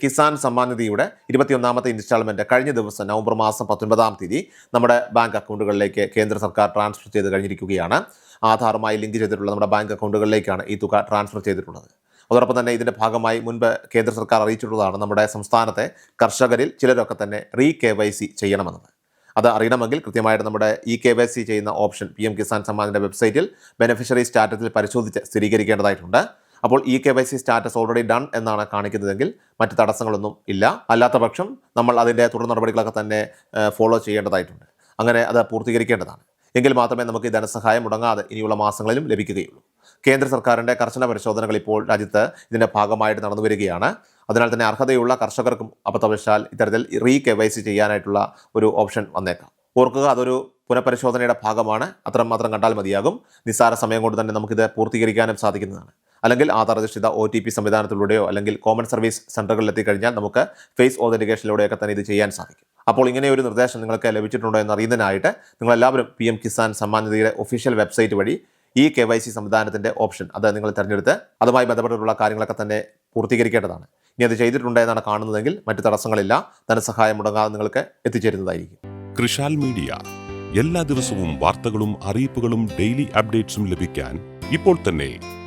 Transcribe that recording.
കിസാൻ സമ്മാൻ നിധിയുടെ ഇരുപത്തിയൊന്നാമത്തെ ഇൻസ്റ്റാൾമെന്റ് കഴിഞ്ഞ ദിവസം നവംബർ മാസം പത്തൊൻപതാം തീയതി നമ്മുടെ ബാങ്ക് അക്കൗണ്ടുകളിലേക്ക് കേന്ദ്ര സർക്കാർ ട്രാൻസ്ഫർ ചെയ്ത് കഴിഞ്ഞിരിക്കുകയാണ്. ആധാറുമായി ലിങ്ക് ചെയ്തിട്ടുള്ള നമ്മുടെ ബാങ്ക് അക്കൗണ്ടുകളിലേക്കാണ് ഈ തുക ട്രാൻസ്ഫർ ചെയ്തിട്ടുള്ളത്. അതോടൊപ്പം തന്നെ ഇതിന്റെ ഭാഗമായി മുൻപ് കേന്ദ്ര സർക്കാർ അറിയിച്ചിട്ടുള്ളതാണ് നമ്മുടെ സംസ്ഥാനത്തെ കർഷകരിൽ ചിലരൊക്കെ തന്നെ റീ കെ വൈ സി ചെയ്യണമെന്നത് അത് അറിയണമെങ്കിൽ കൃത്യമായിട്ട് നമ്മുടെ ഇ കെ വൈ സി ചെയ്യുന്ന ഓപ്ഷൻ പി എം കിസാൻ സമ്മാനിന്റെ വെബ്സൈറ്റിൽ ബെനിഫിഷ്യറി സ്റ്റാറ്റസിൽ പരിശോധിച്ച് സ്ഥിരീകരിക്കേണ്ടതായിട്ടുണ്ട്. അപ്പോൾ e K Y C status already done എന്നാണ് കാണിക്കുന്നതെങ്കിൽ മറ്റ് തടസ്സങ്ങളൊന്നും ഇല്ല. അല്ലാത്ത പക്ഷം നമ്മൾ അതിന്റെ തുടർ നടപടികളൊക്കെ തന്നെ ഫോളോ ചെയ്യേണ്ടതായിട്ടുണ്ട്. അങ്ങനെ അത് പൂർത്തീകരിക്കേണ്ടതാണ്. എങ്കിൽ മാത്രമേ നമുക്ക് ഈ ധനസഹായം മുടങ്ങാതെ ഇനിയുള്ള മാസങ്ങളിലും ലഭിക്കുകയുള്ളൂ. കേന്ദ്ര സർക്കാരിന്റെ കർശന പരിശോധനകൾ ഇപ്പോൾ രാജ്യത്ത് ഇതിന്റെ ഭാഗമായിട്ട് നടന്നു വരികയാണ്. അതിനാൽ തന്നെ അർഹതയുള്ള കർഷകർക്കും അബദ്ധവശാൽ ഇത്തരത്തിൽ റീ കെ വൈ സി ചെയ്യാനായിട്ടുള്ള ഒരു ഓപ്ഷൻ വന്നേക്കാം. ഓർക്കുക അതൊരു പുനഃപരിശോധനയുടെ ഭാഗമാണ്. അത്രമാത്രം മാത്രം കണ്ടാൽ മതിയാകും. നിസ്സാര സമയം കൊണ്ട് തന്നെ നമുക്കിത് പൂർത്തീകരിക്കാനും സാധിക്കുന്നതാണ്. അല്ലെങ്കിൽ ആധാർ അധിഷ്ഠിത ഒ ടി പി സംവിധാനത്തിലൂടെയോ അല്ലെങ്കിൽ കോമൺ സർവീസ് സെന്ററുകളിൽ എത്തിക്കഴിഞ്ഞാൽ നമുക്ക് ഫേസ് ഓതന്റിക്കേഷനിലൂടെയൊക്കെ തന്നെ ഇത് ചെയ്യാൻ സാധിക്കും. അപ്പോൾ ഇങ്ങനെ ഒരു നിർദ്ദേശം നിങ്ങൾക്ക് ലഭിച്ചിട്ടുണ്ടോ എന്ന് അറിയുന്നതിനായിട്ട് നിങ്ങളെല്ലാവരും പി എം കിസാൻ സമ്മാൻ നിധിയുടെ ഒഫീഷ്യൽ വെബ്സൈറ്റ് വഴി ഈ കെ വൈ സി സംവിധാനത്തിന്റെ ഓപ്ഷൻ അത് നിങ്ങൾ തിരഞ്ഞെടുത്ത് അതുമായി ബന്ധപ്പെട്ടിട്ടുള്ള കാര്യങ്ങളൊക്കെ തന്നെ പൂർത്തീകരിക്കേണ്ടതാണ്. ഇനി അത് ചെയ്തിട്ടുണ്ട് എന്നാണ് കാണുന്നതെങ്കിൽ മറ്റു തടസ്സങ്ങളില്ല. ധനസഹായം മുടങ്ങാതെ നിങ്ങൾക്ക് എത്തിച്ചേരുന്നതായിരിക്കും. കൃഷാൽ മീഡിയ. എല്ലാ ദിവസവും വാർത്തകളും അറിയിപ്പുകളും ഡെയിലി അപ്ഡേറ്റ്സും ലഭിക്കാൻ ഇപ്പോൾ തന്നെ